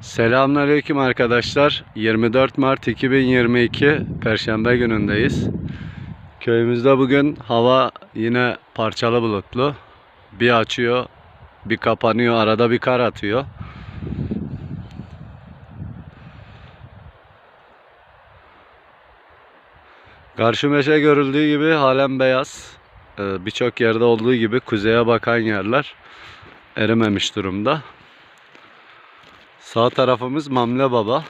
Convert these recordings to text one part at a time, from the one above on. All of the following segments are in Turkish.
Selamünaleyküm arkadaşlar. 24 Mart 2022 Perşembe günündeyiz. Köyümüzde bugün hava yine parçalı bulutlu. Bir açıyor, bir kapanıyor, arada bir kar atıyor. Karşı meşe görüldüğü gibi halen beyaz. Ee, Birçok yerde olduğu gibi kuzeye bakan yerler erimemiş durumda. Sağ tarafımız Mamle Baba.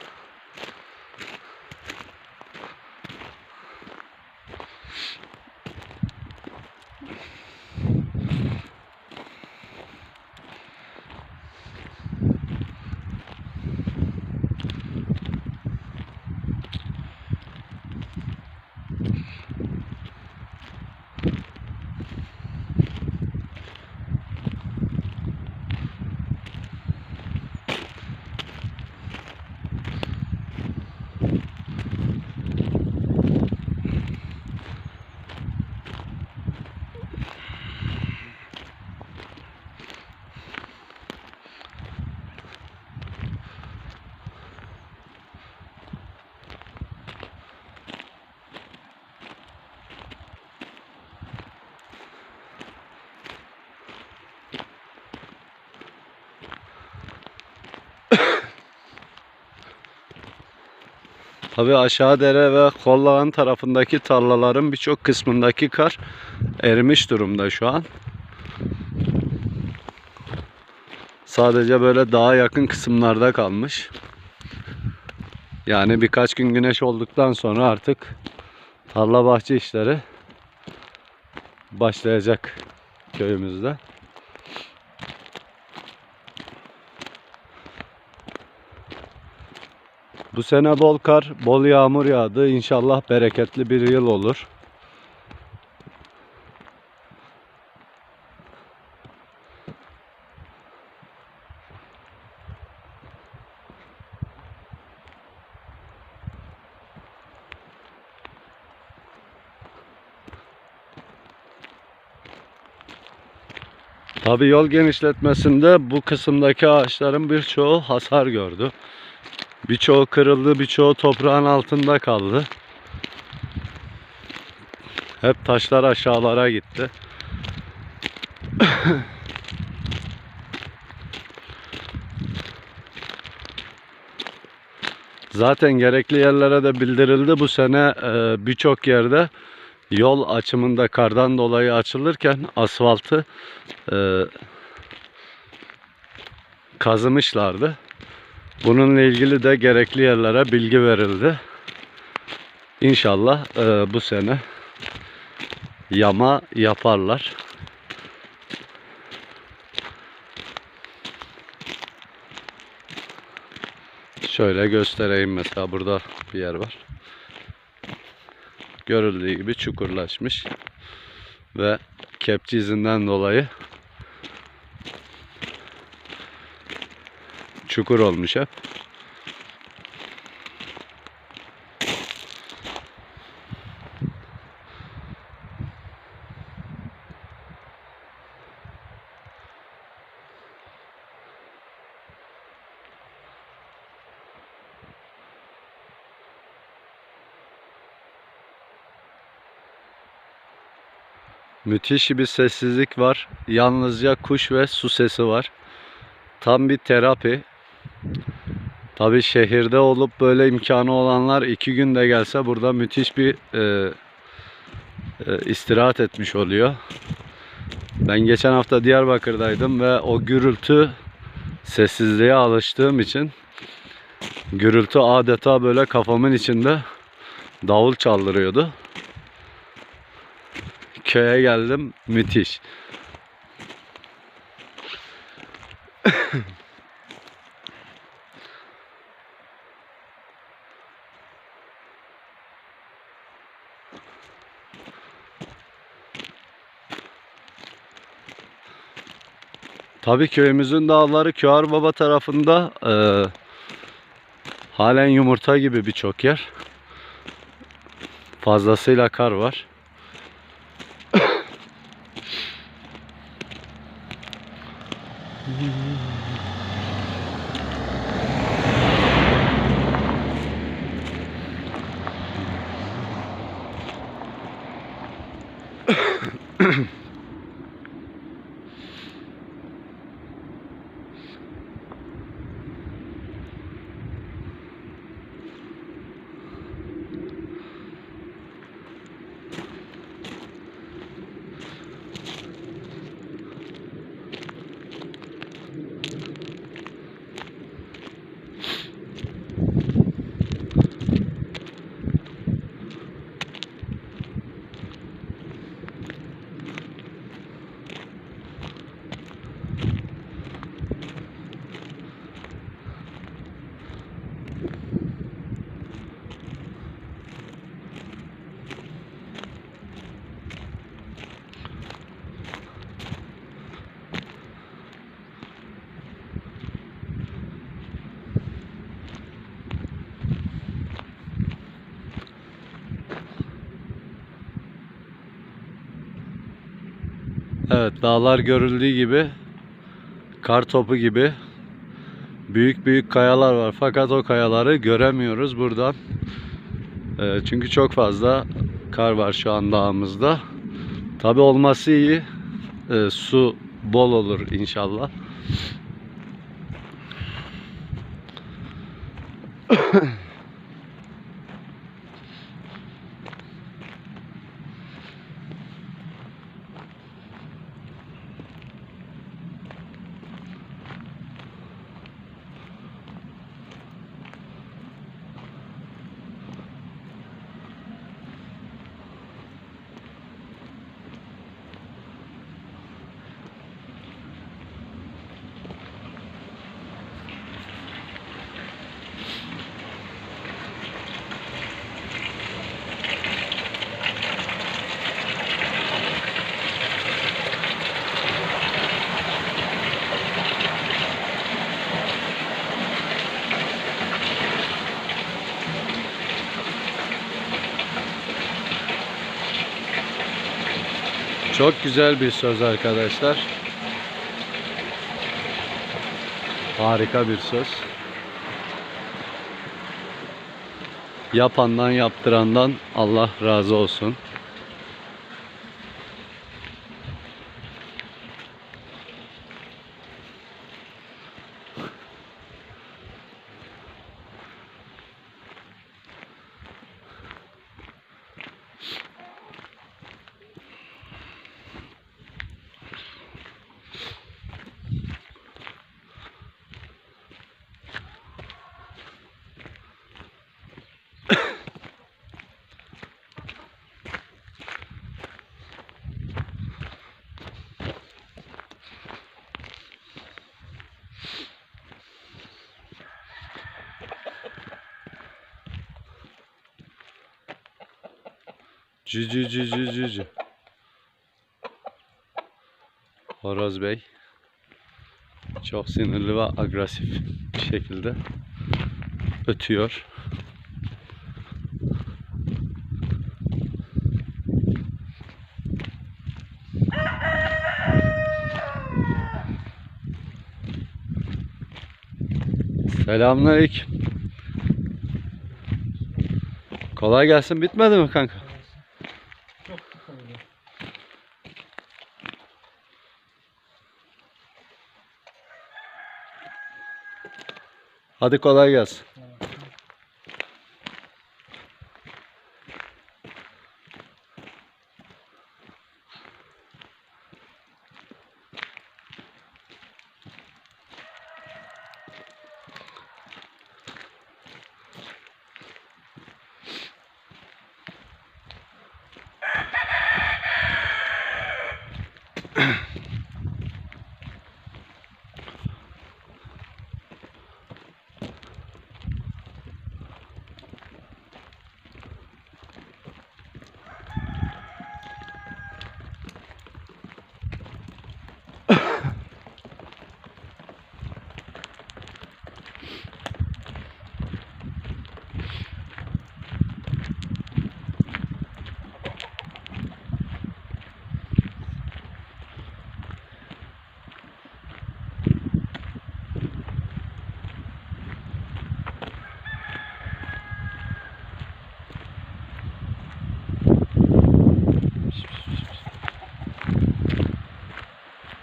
Tabi aşağı dere ve Kollağın tarafındaki tarlaların birçok kısmındaki kar erimiş durumda şu an. Sadece böyle dağa yakın kısımlarda kalmış. Yani birkaç gün güneş olduktan sonra artık tarla bahçe işleri başlayacak köyümüzde. Bu sene bol kar, bol yağmur yağdı. İnşallah bereketli bir yıl olur. Tabi yol genişletmesinde bu kısımdaki ağaçların birçoğu hasar gördü. Birçoğu kırıldı, birçoğu toprağın altında kaldı. Hep taşlar aşağılara gitti. Zaten gerekli yerlere de bildirildi. Bu sene e, birçok yerde yol açımında kardan dolayı açılırken asfaltı e, kazımışlardı. Bununla ilgili de gerekli yerlere bilgi verildi. İnşallah e, bu sene yama yaparlar. Şöyle göstereyim mesela burada bir yer var. Görüldüğü gibi çukurlaşmış ve kepçe izinden dolayı çukur olmuş hep. Müthiş bir sessizlik var. Yalnızca kuş ve su sesi var. Tam bir terapi. Tabi şehirde olup böyle imkanı olanlar iki günde gelse burada müthiş bir e, e, istirahat etmiş oluyor. Ben geçen hafta Diyarbakır'daydım ve o gürültü sessizliğe alıştığım için gürültü adeta böyle kafamın içinde davul çaldırıyordu. Köye geldim müthiş. Tabii köyümüzün dağları Köğer Baba tarafında e, halen yumurta gibi birçok yer. Fazlasıyla kar var. Evet dağlar görüldüğü gibi kar topu gibi büyük büyük kayalar var fakat o kayaları göremiyoruz buradan. Ee, çünkü çok fazla kar var şu an dağımızda. Tabi olması iyi. Ee, su bol olur inşallah. Çok güzel bir söz arkadaşlar. Harika bir söz. Yapandan yaptırandan Allah razı olsun. Cücü cücü cücü. Horoz Bey çok sinirli ve agresif bir şekilde ötüyor. Selamünaleyküm. Kolay gelsin. Bitmedi mi kanka? Hadi kolay gelsin.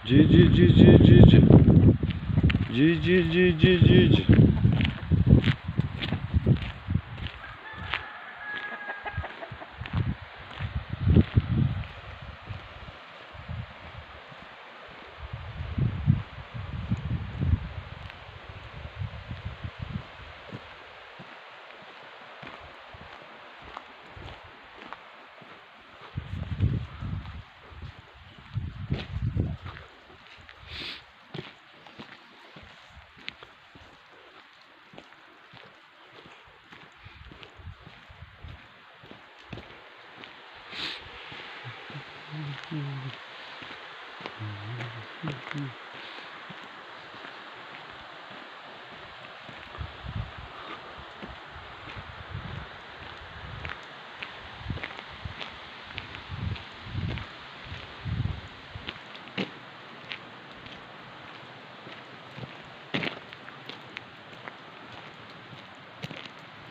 Джи-джи-джи-джи-джи-джи. Джи-джи-джи-джи-джи-джи.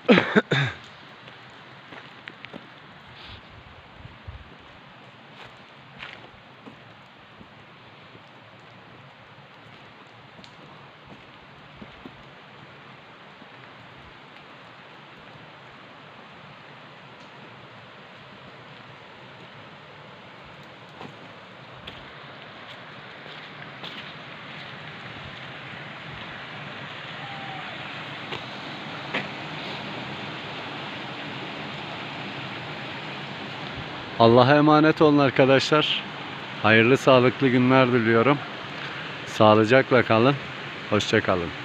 Ha ha. Allah'a emanet olun arkadaşlar. Hayırlı sağlıklı günler diliyorum. Sağlıcakla kalın. Hoşça kalın.